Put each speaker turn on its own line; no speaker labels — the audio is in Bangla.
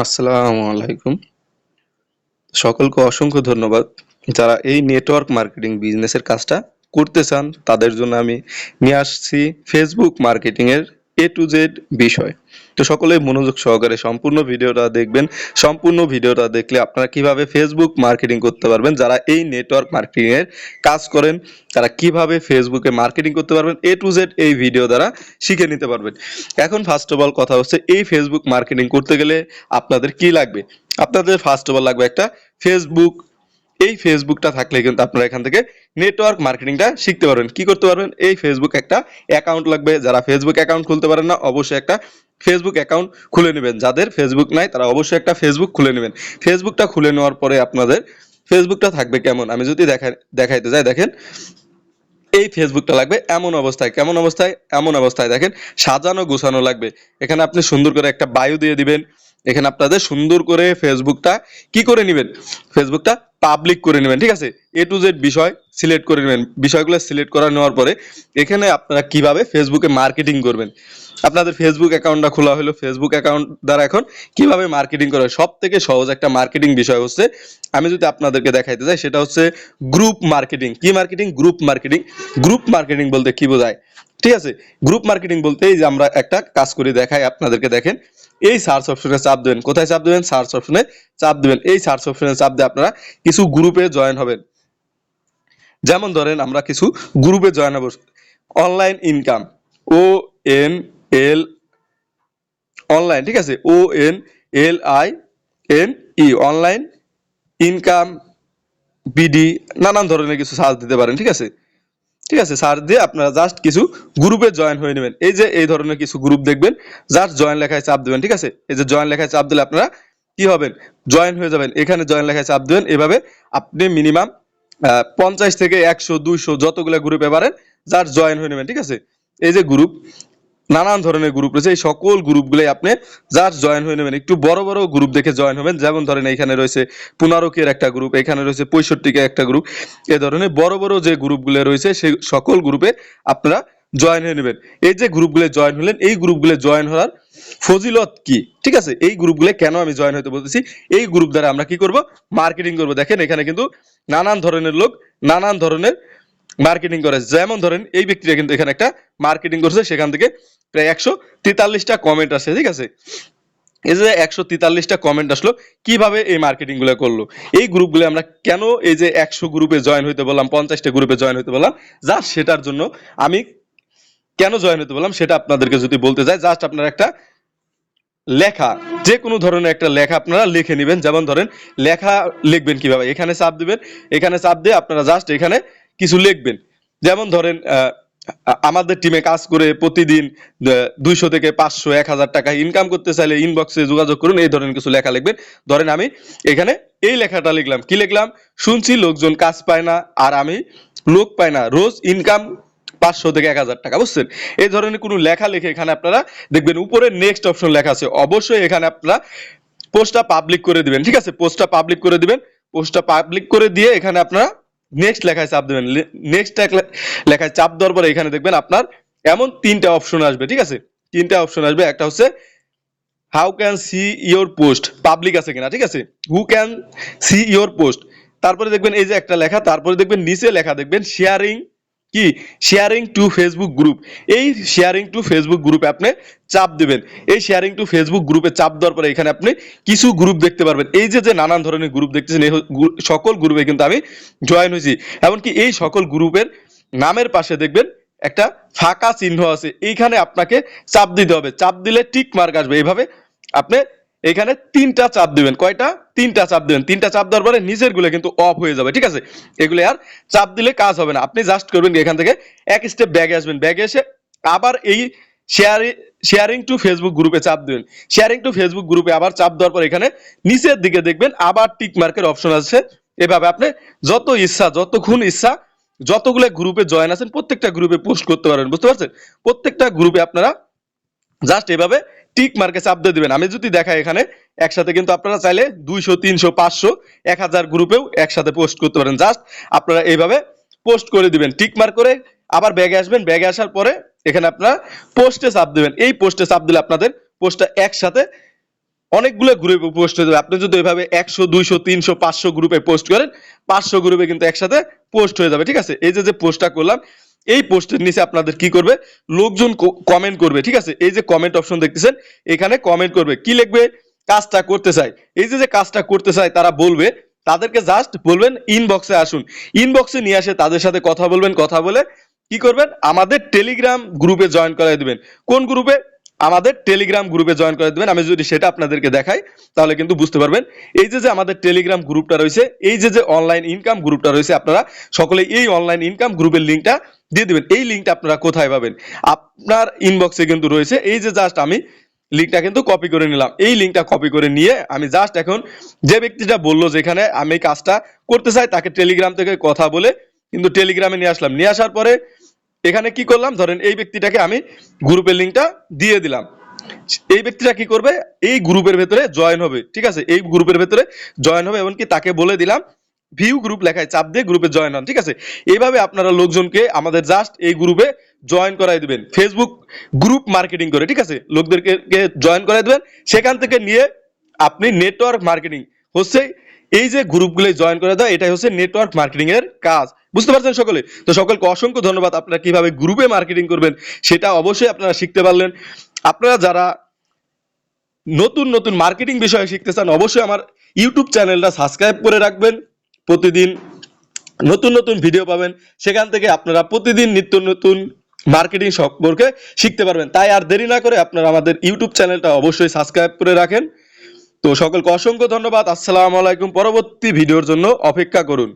আসসালামু আলাইকুম। সকলকে অসংখ্য ধন্যবাদ। যারা এই নেটওয়ার্ক মার্কেটিং বিজনেসের কাজটা করতে চান, তাদের জন্য আমি নিয়ে আসছি ফেসবুক মার্কেটিং এর এ টু জেড বিষয়। তো সকলে মনোযোগ সহকারে সম্পূর্ণ ভিডিওটা দেখবেন। সম্পূর্ণ ভিডিওটা দেখলে আপনারা কীভাবে ফেসবুক মার্কেটিং করতে পারবেন, যারা এই নেটওয়ার্ক মার্কেটিং এর কাজ করেন, তারা কীভাবে ফেসবুকে মার্কেটিং করতে পারবেন এ টু জেড এই ভিডিও দ্বারা শিখে নিতে পারবেন। এখন ফার্স্ট অফ অল কথা হচ্ছে, এই ফেসবুক মার্কেটিং করতে গেলে আপনাদের কি লাগবে? আপনাদের ফার্স্ট অফ অল লাগবে একটা ফেসবুক এই ফেসবুকটা থাকলে কিন্তু আপনারা এখান থেকে নেটওয়ার্ক মার্কেটিংটা শিখতে পারবেন। কি করতে পারবেন? এই ফেসবুক একটা অ্যাকাউন্ট লাগবে। যারা ফেসবুক অ্যাকাউন্ট খুলতে পারেন না, অবশ্যই একটা ফেসবুক অ্যাকাউন্ট খুলে নেবেন। যাদের ফেসবুক নাই, তারা অবশ্যই একটা ফেসবুক খুলে নেবেন। ফেসবুকটা খুলে নেওয়ার পরে আপনাদের ফেসবুকটা থাকবে কেমন? আমি যদি দেখাই দেখাইতে যাই, দেখেন। এই ফেসবুকটা লাগবে এমন অবস্থায়। কেমন অবস্থায়? এমন অবস্থায়, দেখেন। সাজানো গোছানো লাগবে। এখানে আপনি সুন্দর করে একটা বায়ু দিয়ে দিবেন। এখানে আপনাদের সুন্দর করে ফেসবুকটা কি করে নেবেন? ফেসবুকটা পাবলিক করে নেবেন, ঠিক আছে? এ টু জেড বিষয় সিলেক্ট করে নেবেন। বিষয়গুলো সিলেক্ট করা নেওয়ার পরে এখানে আপনারা কীভাবে ফেসবুকে মার্কেটিং করবেন? আপনাদের ফেসবুক অ্যাকাউন্টটা খোলা হলো। ফেসবুক অ্যাকাউন্ট দ্বারা এখন কীভাবে মার্কেটিং করে সব থেকে সহজ একটা মার্কেটিং বিষয় হচ্ছে, আমি যদি আপনাদেরকে দেখাইতে চাই সেটা হচ্ছে গ্রুপ মার্কেটিং কি marketing group marketing group marketing বলতে কি বোঝায়? ঠিক আছে? গ্রুপ মার্কেটিং বলতে এই যে আমরা একটা কাজ করে, দেখাই আপনাদেরকে দেখেন। এই সার্চ অপশনে চাপ দেবেন। কোথায় চাপ দেবেন? সার্চ অপশনে চাপ দেবেন। এই সার্চ অপশনে চাপ দিয়ে আপনারা কিছু গ্রুপে জয়েন হবেন। যেমন ধরেন, আমরা কিছু গ্রুপে জয়েন হব। Online income O N L online ঠিক আছে? O N L I N E online income BD নানান ধরনের কিছু সার্চ দিতে পারেন, ঠিক আছে? ঠিক আছে স্যার দিয়ে আপনারা জাস্ট কিছু গ্রুপে জয়েন হয়ে নেবেন। এই যে এই ধরনের কিছু গ্রুপ দেখবেন জাস্ট জয়েন লেখায় চাপ দেবেন, ঠিক আছে? এই যে জয়েন লেখায় চাপ দিলে আপনারা কি হবেন? জয়েন হয়ে যাবেন। এখানে জয়েন লেখায় চাপ দেবেন। এভাবে আপনি মিনিমাম পঞ্চাশ থেকে একশো, দুইশো যতগুলো গ্রুপে পারেন জাস্ট জয়েন হয়ে নেবেন, ঠিক আছে? এই যে গ্রুপ নানান ধরনের গ্রুপ রয়েছে। এই সকল গ্রুপগুলোই আপনি জাস্ট জয়েন হয়ে নেবেন। একটু বড় বড় গ্রুপ দেখে জয়েন হবেন। যেমন ধরেন এখানে রয়েছে পনেরো কের একটা গ্রুপ এখানে রয়েছে পঁয়ষট্টি কে একটা গ্রুপ এ ধরনের বড় বড় যে গ্রুপগুলো রয়েছে সেই সকল গ্রুপে আপনারা জয়েন হয়ে নেবেন। এই যে গ্রুপগুলো জয়েন হলেন, এই গ্রুপগুলো জয়েন হওয়ার ফজিলত কি? ঠিক আছে? এই গ্রুপগুলো কেন আমি জয়েন হতে বলতেছি? এই গ্রুপ দ্বারা আমরা কি করব? মার্কেটিং করব। দেখেন এখানে কিন্তু নানান ধরনের লোক, নানান ধরনের মার্কেটিং করে। যেমন ধরেন, এই ব্যক্তিটা কিন্তু এখানে একটা মার্কেটিং করছে, সেখান থেকে প্রায় একশো তেতাল্লিশটা কমেন্ট আসে, ঠিক আছে? এই যে একশো তেতাল্লিশটা কমেন্ট আসলো, কীভাবে এই মার্কেটিংগুলো করল? এই গ্রুপগুলো আমরা কেন এই যে একশো গ্রুপে জয়েন হইতে বললাম, পঞ্চাশটা গ্রুপে জয়েন হইতে বললাম? জাস্ট সেটার জন্য আমি কেন জয়েন হতে বললাম, সেটা আপনাদেরকে যদি বলতে যাই জাস্ট আপনার একটা লেখা যে কোনো ধরনের একটা লেখা আপনারা লিখে নেবেন। যেমন ধরেন, লেখা লিখবেন কীভাবে? এখানে চাপ দিবেন, এখানে চাপ দিয়ে আপনারা জাস্ট এখানে কিছু লিখবেন। যেমন ধরেন আমাদের টিমে কাজ করে প্রতিদিন দুইশো থেকে পাঁচশো, এক হাজার টাকা ইনকাম করতে চাইলে ইনবক্সে যোগাযোগ করুন, এই ধরনের কিছু লেখা লিখবেন। ধরেন আমি এখানে এই লেখাটা লিখলাম। কি লিখলাম? শুনছি লোকজন কাজ পায় না, আর আমি লোক পায় না। রোজ ইনকাম পাঁচশো থেকে এক হাজার টাকা, বুঝছেন? এই ধরনের কোনো লেখা লিখে এখানে আপনারা দেখবেন, উপরে নেক্সট অপশন লেখা আছে। অবশ্যই এখানে আপনারা পোস্টটা পাবলিক করে দিবেন, ঠিক আছে? পোস্টটা পাবলিক করে দিবেন। পোস্টটা পাবলিক করে দিয়ে এখানে আপনারা নেক্সট লেখায় চাপ দেবেন। নেক্সট লেখায় চাপ দেওয়ার পরে এখানে দেখবেন আপনার এমন তিনটা অপশন আসবে, ঠিক আছে? তিনটা অপশন আসবে। একটা হচ্ছে how can see your post public আছে কিনা, ঠিক আছে? Who can see your post তারপরে দেখবেন এই যে একটা লেখা, তারপরে দেখবেন নিচে লেখা দেখবেন শেয়ারিং কি? শেয়ারিং টু ফেসবুক গ্রুপ এই শেয়ারিং টু ফেসবুক গ্রুপে আপনি চাপ দেবেন। এই শেয়ারিং টু ফেসবুক গ্রুপে চাপ দেওয়ার পরে এখানে আপনি কিছু গ্রুপ দেখতে পারবেন। এই যে যে নানান ধরনের গ্রুপ দেখতেছেন, এই সকল গ্রুপে কিন্তু আমি জয়েন হয়েছি। এমনকি এই সকল গ্রুপের নামের পাশে দেখবেন একটা ফাঁকা চিহ্ন আছে। এইখানে আপনাকে চাপ দিতে হবে। চাপ দিলে টিক মার্ক আসবে। এইভাবে আপনি এখানে তিনটা চাপ দিবেন। কয়টা? তিনটা চাপ দিবেন। তিনটা চাপ দেওয়ার পরে নিচেরগুলো কিন্তু অফ হয়ে যাবে, ঠিক আছে? এগুলো আর চাপ দিলে কাজ হবে না। আপনি জাস্ট করবেন এখান থেকে এক স্টেপ ব্যাগে আসবেন। ব্যাগে এসে আবার এই শেয়ারিং শেয়ারিং টু ফেসবুক গ্রুপে চাপ দিবেন। শেয়ারিং টু ফেসবুক গ্রুপে আবার চাপ দেওয়ার পর এখানে নিচের দিকে দেখবেন আবার টিক মার্কের অপশন আছে এভাবে আপনি যত ইচ্ছা যতক্ষণ ইচ্ছা, যতগুলো গ্রুপে জয়েন আছেন, প্রত্যেকটা গ্রুপে পোস্ট করতে পারবেন, বুঝতে পারছেন? প্রত্যেকটা গ্রুপে আপনারা জাস্ট এভাবে টিক মার্কে চাপ দিয়ে দিবেন। আমি যদি দেখাই এখানে, একসাথে কিন্তু আপনারা চাইলে দুইশো, তিনশো, পাঁচশো, এক হাজার গ্রুপেও একসাথে পোস্ট করতে পারেন। জাস্ট আপনারা এইভাবে পোস্ট করে দিবেন। টিক মার্ক করে আবার ব্যাগে আসবেন। ব্যাগে আসার পরে এখানে আপনারা পোস্টে চাপ দিবেন। এই পোস্টে চাপ দিলে আপনাদের পোস্টটা একসাথে অনেকগুলো গ্রুপে পোস্ট হয়ে যাবে। আপনি যদি এভাবে একশো, দুইশো, তিনশো, পাঁচশো গ্রুপে পোস্ট করেন, পাঁচশো গ্রুপে কিন্তু একসাথে পোস্ট হয়ে যাবে। ঠিক আছে? এই যে যে পোস্টটা করলাম এই পোস্টের নিচে আপনাদের কি করবে? লোকজন কমেন্ট করবে, ঠিক আছে? এই যে কমেন্ট অপশন দেখতেছেন, এখানে কমেন্ট করবে, কি লিখবে? কাজটা করতে চাই এই যে যে কাজটা করতে চাই তারা বলবে, তাদেরকে জাস্ট বলবেন ইনবক্সে আসুন। ইনবক্সে নিয়ে আসে তাদের সাথে কথা বলবেন, কথা বলে কি করবেন? আমাদের টেলিগ্রাম গ্রুপে জয়েন করাই দিবেন। কোন গ্রুপে আমাদের টেলিগ্রাম গ্রুপে জয়েন করে দেবেন। আমি যদি সেটা আপনাদেরকে দেখাই, তাহলে কিন্তু বুঝতে পারবেন। এই যে যে আমাদের টেলিগ্রাম গ্রুপটা রয়েছে, এই যে যে অনলাইন ইনকাম গ্রুপটা রয়েছে, আপনারা সকলে এই অনলাইন ইনকাম গ্রুপের লিঙ্কটা দিয়ে দিবেন। এই লিঙ্কটা আপনারা কোথায় পাবেন? আপনার ইনবক্সে কিন্তু রয়েছে। এই যে জাস্ট আমি লিঙ্কটা কিন্তু কপি করে নিলাম। এই লিঙ্কটা কপি করে নিয়ে আমি জাস্ট এখন যে ব্যক্তিটা বলল যেখানে আমি কাজটা করতে চাই, তাকে টেলিগ্রাম থেকে কথা বলে কিন্তু টেলিগ্রামে নিয়ে আসলাম। নিয়ে আসার পরে এখানে কি করলাম? ধরেন এই ব্যক্তিটাকে আমি গ্রুপের লিঙ্কটা দিয়ে দিলাম। এই ব্যক্তিটা কি করবে? এই গ্রুপের ভেতরে জয়েন হবে। ঠিক আছে? এই গ্রুপের ভেতরে জয়েন হবে এমনকি তাকে বলে দিলাম ভিউ গ্রুপ লেখায় চাপ দিয়ে গ্রুপে জয়েন হন, ঠিক আছে? এইভাবে আপনারা লোকজনকে আমাদের জাস্ট এই গ্রুপে জয়েন করাই দিবেন। ফেসবুক গ্রুপ মার্কেটিং করে, ঠিক আছে? লোকদেরকে জয়েন করাই দিবেন। সেখান থেকে নিয়ে আপনি নেটওয়ার্ক মার্কেটিং হচ্ছে এই যে গ্রুপগুলো জয়েন করে দেয় এটাই হচ্ছে নেটওয়ার্ক মার্কেটিং এর কাজ। বুঝতে পারছেন সকলে? তো সকলকে অসংখ্য ধন্যবাদ আপনারা কীভাবে গ্রুপে মার্কেটিং করবেন, সেটা অবশ্যই আপনারা শিখতে পারলেন। আপনারা যারা নতুন নতুন মার্কেটিং বিষয়ে শিখতে চান, অবশ্যই আমার ইউটিউব চ্যানেলটা সাবস্ক্রাইব করে রাখবেন। প্রতিদিন নতুন নতুন ভিডিও পাবেন। সেখান থেকে আপনারা প্রতিদিন নিত্য নতুন মার্কেটিং সম্পর্কে শিখতে পারবেন। তাই আর দেরি না করে আপনারা আমাদের ইউটিউব চ্যানেলটা অবশ্যই সাবস্ক্রাইব করে রাখেন। তো সকলকে অসংখ্য ধন্যবাদ। আসসালামু আলাইকুম। পরবর্তী ভিডিওর জন্য অপেক্ষা করুন।